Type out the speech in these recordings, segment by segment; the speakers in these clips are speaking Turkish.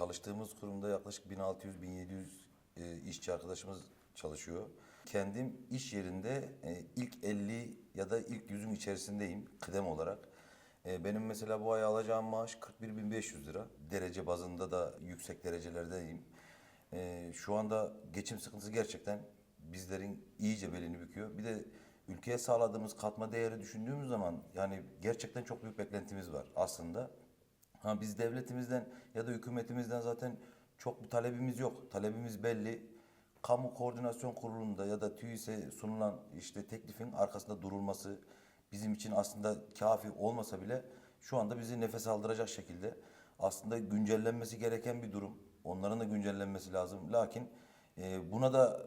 çalıştığımız kurumda yaklaşık 1600-1700 e, işçi arkadaşımız çalışıyor. Kendim iş yerinde e, ilk 50 ya da ilk yüzün içerisindeyim kıdem olarak. E, benim mesela bu ay alacağım maaş 41.500 lira. Derece bazında da yüksek derecelerdeyim. Şu anda geçim sıkıntısı gerçekten bizlerin iyice belini büküyor. Bir de ülkeye sağladığımız katma değeri düşündüğümüz zaman yani gerçekten çok büyük beklentimiz var aslında. Ha, biz devletimizden ya da hükümetimizden zaten çok bir talebimiz yok. Talebimiz belli. Kamu Koordinasyon Kurulu'nda ya da TÜİS'e sunulan işte teklifin arkasında durulması bizim için aslında kafi olmasa bile şu anda bizi nefes aldıracak şekilde aslında güncellenmesi gereken bir durum. Onların da güncellenmesi lazım. Lakin e, buna da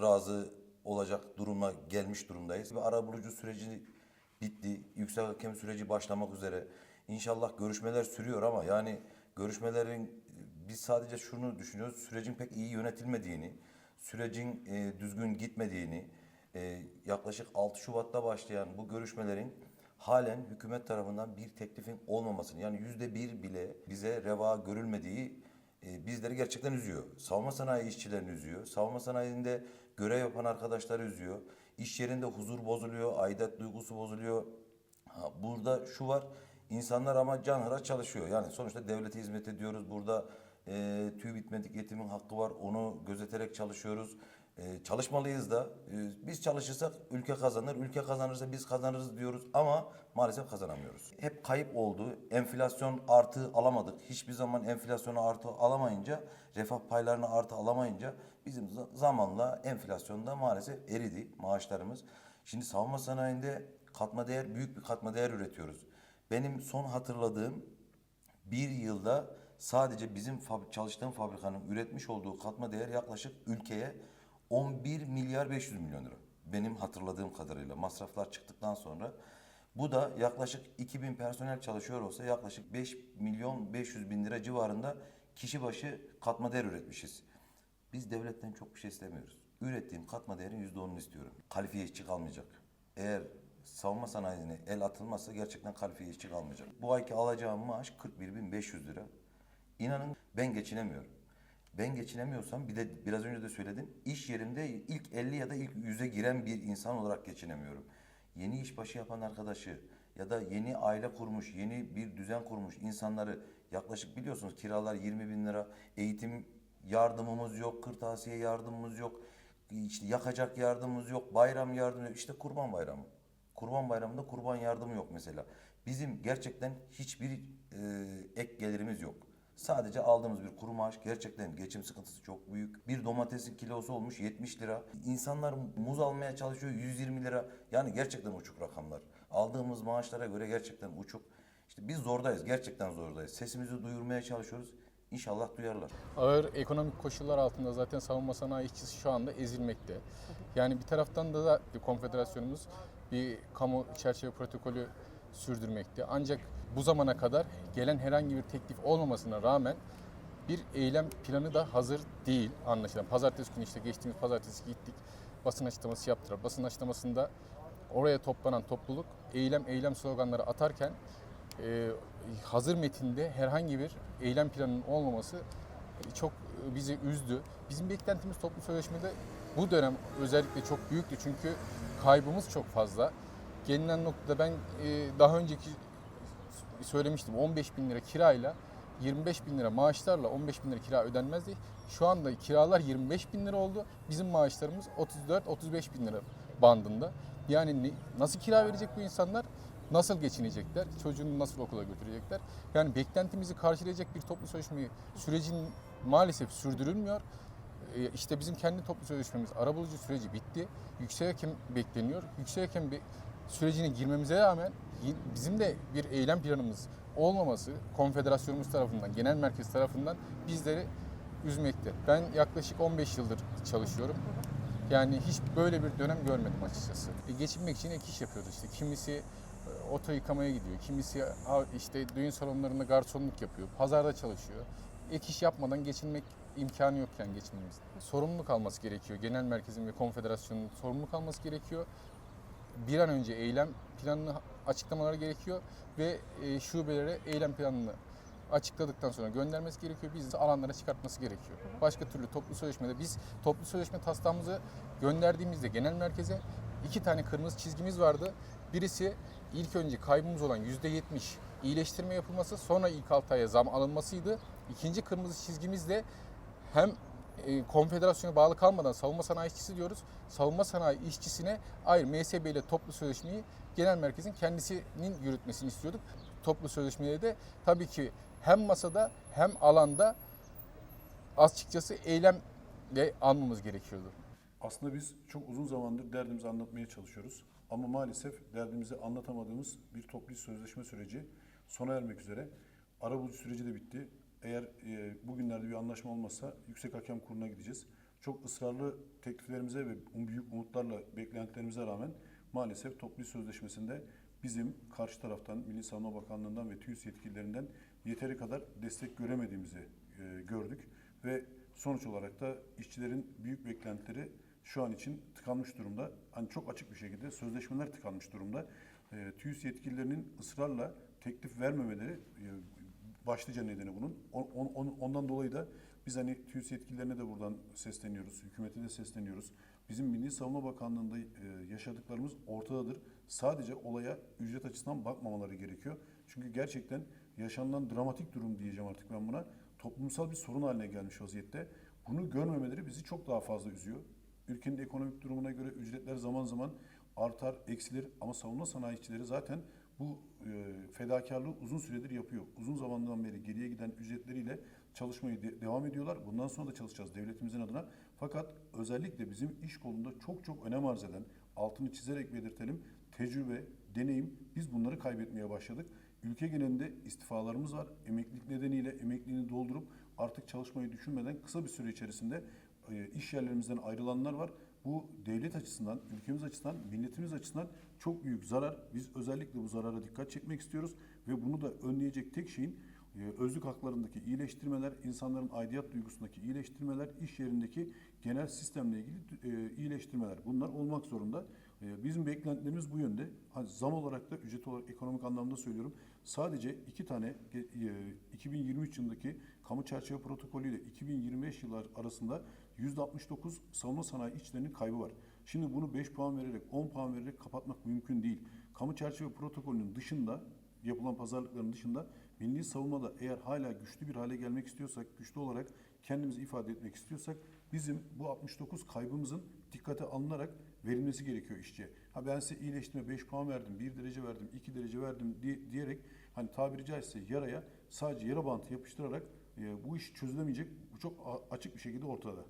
razı olacak duruma gelmiş durumdayız. Ve ara bulucu süreci bitti. Yüksek hakem süreci başlamak üzere. İnşallah görüşmeler sürüyor ama yani görüşmelerin biz sadece şunu düşünüyoruz. Sürecin pek iyi yönetilmediğini, sürecin e, düzgün gitmediğini, e, yaklaşık 6 Şubat'ta başlayan bu görüşmelerin halen hükümet tarafından bir teklifin olmamasını yani yüzde bir bile bize reva görülmediği e, bizleri gerçekten üzüyor. Savunma sanayi işçilerini üzüyor. Savunma sanayinde görev yapan arkadaşları üzüyor. İş yerinde huzur bozuluyor, aidat duygusu bozuluyor. Ha, burada şu var, insanlar ama canhıra çalışıyor. Yani sonuçta devlete hizmet ediyoruz. Burada e, tüy bitmedik yetimin hakkı var. Onu gözeterek çalışıyoruz. E, çalışmalıyız da. E, biz çalışırsak ülke kazanır. Ülke kazanırsa biz kazanırız diyoruz ama maalesef kazanamıyoruz. Hep kayıp oldu. Enflasyon artı alamadık. Hiçbir zaman enflasyonu artı alamayınca, refah paylarını artı alamayınca bizim za- zamanla enflasyonda maalesef eridi maaşlarımız. Şimdi savunma sanayinde katma değer, büyük bir katma değer üretiyoruz. Benim son hatırladığım bir yılda sadece bizim fab- çalıştığım fabrikanın üretmiş olduğu katma değer yaklaşık ülkeye 11 milyar 500 milyon lira. Benim hatırladığım kadarıyla masraflar çıktıktan sonra bu da yaklaşık 2000 personel çalışıyor olsa yaklaşık 5 milyon 500 bin lira civarında kişi başı katma değer üretmişiz. Biz devletten çok bir şey istemiyoruz. Ürettiğim katma değerin %10'unu istiyorum. Kalifiye işçi kalmayacak. Eğer savunma sanayine el atılmazsa gerçekten kalifiye işçi kalmayacak. Bu ayki alacağım maaş 41.500 lira. İnanın ben geçinemiyorum. Ben geçinemiyorsam bir de biraz önce de söyledim. iş yerimde ilk 50 ya da ilk 100'e giren bir insan olarak geçinemiyorum. Yeni işbaşı yapan arkadaşı ya da yeni aile kurmuş, yeni bir düzen kurmuş insanları yaklaşık biliyorsunuz kiralar 20 bin lira, eğitim yardımımız yok, kırtasiye yardımımız yok, işte yakacak yardımımız yok, bayram yardımı yok, işte kurban bayramı. Kurban bayramında kurban yardımı yok mesela. Bizim gerçekten hiçbir e, ek gelirimiz yok. Sadece aldığımız bir kuru maaş gerçekten geçim sıkıntısı çok büyük. Bir domatesin kilosu olmuş 70 lira. İnsanlar muz almaya çalışıyor 120 lira. Yani gerçekten uçuk rakamlar. Aldığımız maaşlara göre gerçekten uçuk. İşte biz zordayız. Gerçekten zordayız. Sesimizi duyurmaya çalışıyoruz. İnşallah duyarlar. Ağır ekonomik koşullar altında zaten savunma sanayi işçisi şu anda ezilmekte. Yani bir taraftan da, da konfederasyonumuz bir kamu çerçeve protokolü sürdürmekte. Ancak bu zamana kadar gelen herhangi bir teklif olmamasına rağmen bir eylem planı da hazır değil anlaşılan. Pazartesi günü işte geçtiğimiz pazartesi gittik basın açıklaması yaptılar. Basın açıklamasında oraya toplanan topluluk eylem eylem sloganları atarken e, hazır metinde herhangi bir eylem planının olmaması çok bizi üzdü. Bizim beklentimiz toplu sözleşmede bu dönem özellikle çok büyüktü çünkü kaybımız çok fazla. Gelinen noktada ben e, daha önceki söylemiştim 15 bin lira kirayla 25 bin lira maaşlarla 15 bin lira kira ödenmezdi. Şu anda kiralar 25 bin lira oldu. Bizim maaşlarımız 34-35 bin lira bandında. Yani nasıl kira verecek bu insanlar? Nasıl geçinecekler? Çocuğunu nasıl okula götürecekler? Yani beklentimizi karşılayacak bir toplu sözleşme sürecin maalesef sürdürülmüyor. E, İşte bizim kendi toplu sözleşmemiz arabulucu süreci bitti. Yüksek hakem bekleniyor. Yüksek hakem bir sürecine girmemize rağmen bizim de bir eylem planımız olmaması konfederasyonumuz tarafından, genel merkez tarafından bizleri üzmekte. Ben yaklaşık 15 yıldır çalışıyorum. Yani hiç böyle bir dönem görmedim açıkçası. E, geçinmek için ek iş yapıyoruz işte. Kimisi e, oto yıkamaya gidiyor, kimisi işte düğün salonlarında garsonluk yapıyor, pazarda çalışıyor. Ek iş yapmadan geçinmek imkanı yokken geçinmemiz. Sorumluluk alması gerekiyor. Genel merkezin ve konfederasyonun sorumluluk alması gerekiyor. Bir an önce eylem planını açıklamaları gerekiyor ve e, şubelere eylem planını açıkladıktan sonra göndermesi gerekiyor. Biz de alanlara çıkartması gerekiyor. Başka türlü toplu sözleşmede biz toplu sözleşme taslağımızı gönderdiğimizde genel merkeze iki tane kırmızı çizgimiz vardı. Birisi ilk önce kaybımız olan %70 iyileştirme yapılması sonra ilk 6 aya zam alınmasıydı. İkinci kırmızı çizgimiz de hem e, konfederasyona bağlı kalmadan savunma sanayi işçisi diyoruz. Savunma sanayi işçisine ayrı MSB ile toplu sözleşmeyi genel merkezin kendisinin yürütmesini istiyorduk. Toplu sözleşmeleri de tabii ki hem masada hem alanda açıkçası eylemle almamız gerekiyordu. Aslında biz çok uzun zamandır derdimizi anlatmaya çalışıyoruz. Ama maalesef derdimizi anlatamadığımız bir toplu sözleşme süreci sona ermek üzere. Arabulucu süreci de bitti. Eğer e, bugünlerde bir anlaşma olmazsa Yüksek Hakem Kurulu'na gideceğiz. Çok ısrarlı tekliflerimize ve um- büyük umutlarla beklentilerimize rağmen maalesef toplu sözleşmesinde bizim karşı taraftan, Milli Savunma Bakanlığı'ndan ve TÜİS yetkililerinden yeteri kadar destek göremediğimizi e, gördük. Ve sonuç olarak da işçilerin büyük beklentileri şu an için tıkanmış durumda. Hani çok açık bir şekilde sözleşmeler tıkanmış durumda. E, TÜİS yetkililerinin ısrarla teklif vermemeleri e, başlıca nedeni bunun. On- on- on- ondan dolayı da biz hani TÜİS yetkililerine de buradan sesleniyoruz, hükümete de sesleniyoruz. Bizim Milli Savunma Bakanlığı'nda e, yaşadıklarımız ortadadır. Sadece olaya ücret açısından bakmamaları gerekiyor. Çünkü gerçekten yaşanılan dramatik durum diyeceğim artık ben buna. Toplumsal bir sorun haline gelmiş vaziyette. Bunu görmemeleri bizi çok daha fazla üzüyor. Ülkenin ekonomik durumuna göre ücretler zaman zaman artar, eksilir ama savunma sanayicileri zaten bu e, fedakarlığı uzun süredir yapıyor. Uzun zamandan beri geriye giden ücretleriyle çalışmayı de- devam ediyorlar. Bundan sonra da çalışacağız devletimizin adına. Fakat özellikle bizim iş kolunda çok çok önem arz eden, altını çizerek belirtelim, tecrübe, deneyim biz bunları kaybetmeye başladık. Ülke genelinde istifalarımız var. Emeklilik nedeniyle emekliliğini doldurup artık çalışmayı düşünmeden kısa bir süre içerisinde iş yerlerimizden ayrılanlar var. Bu devlet açısından, ülkemiz açısından, milletimiz açısından çok büyük zarar. Biz özellikle bu zarara dikkat çekmek istiyoruz ve bunu da önleyecek tek şeyin e, özlük haklarındaki iyileştirmeler, insanların aidiyet duygusundaki iyileştirmeler, iş yerindeki genel sistemle ilgili e, iyileştirmeler. Bunlar olmak zorunda. E, Bizim beklentilerimiz bu yönde. Zam olarak da ücret olarak ekonomik anlamda söylüyorum. Sadece iki tane ge- e, 2023 yılındaki kamu çerçeve protokolü ile 2025 yıllar arasında %69 savunma sanayi işçilerinin kaybı var. Şimdi bunu 5 puan vererek 10 puan vererek kapatmak mümkün değil. Kamu çerçeve protokolünün dışında yapılan pazarlıkların dışında milli savunmada eğer hala güçlü bir hale gelmek istiyorsak, güçlü olarak kendimizi ifade etmek istiyorsak bizim bu 69 kaybımızın dikkate alınarak verilmesi gerekiyor işçiye. Ha ben size iyileştirme 5 puan verdim, 1 derece verdim, 2 derece verdim diye- diyerek hani tabiri caizse yaraya sadece yara bantı yapıştırarak e, bu iş çözülemeyecek. Bu çok açık bir şekilde ortada.